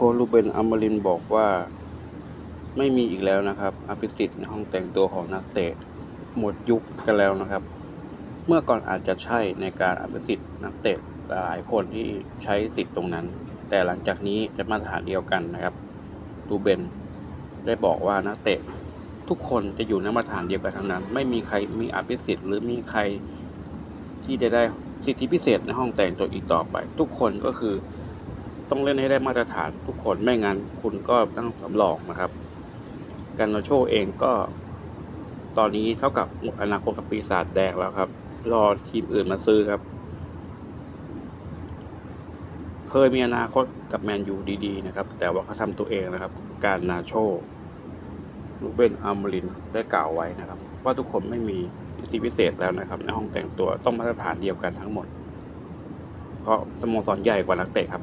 ค้ชลูเบนอัมมารินบอกว่า ไม่มีอีกแล้วนะครับอภิสิทธิ์ในห้องแต่งตัวของนักเตะหมดยุคกันแล้วนะครับ เมื่อก่อนอาจจะใช่ในการอภิสิทธิ์นักเตะหลายคนที่ใช้สิทธิ์ตรงนั้น แต่หลังจากนี้จะมาตรฐานเดียวกันนะครับลูเบนได้บอกว่านักเตะทุกคนจะอยู่ในมาตรฐานเดียวกันทั้งนั้น ไม่มีใครมีอภิสิทธิ์หรือมีใครที่จะได้สิทธิพิเศษในห้องแต่งตัวอีกต่อไป ทุกคนก็คือ ต้องเล่นให้ได้มาตรฐานทุกคนไม่งั้นคุณก็ต้องสำรองนะครับการโนโชเองก็ ตอนนี้เท่ากับหมดอนาคตกับปีศาจแดงแล้วครับ รอทีมอื่นมาซื้อครับ เคยมีอนาคตกับแมนยูดีๆนะครับ แต่ว่าเขาทำตัวเองนะครับ การนาโชลูเบนอัมรินได้กล่าวไว้นะครับ ว่าทุกคนไม่มีสิทธิพิเศษแล้วนะครับ ในห้องแต่งตัวต้องมาตรฐานเดียวกันทั้งหมด เพราะสโมสรใหญ่กว่านักเตะครับ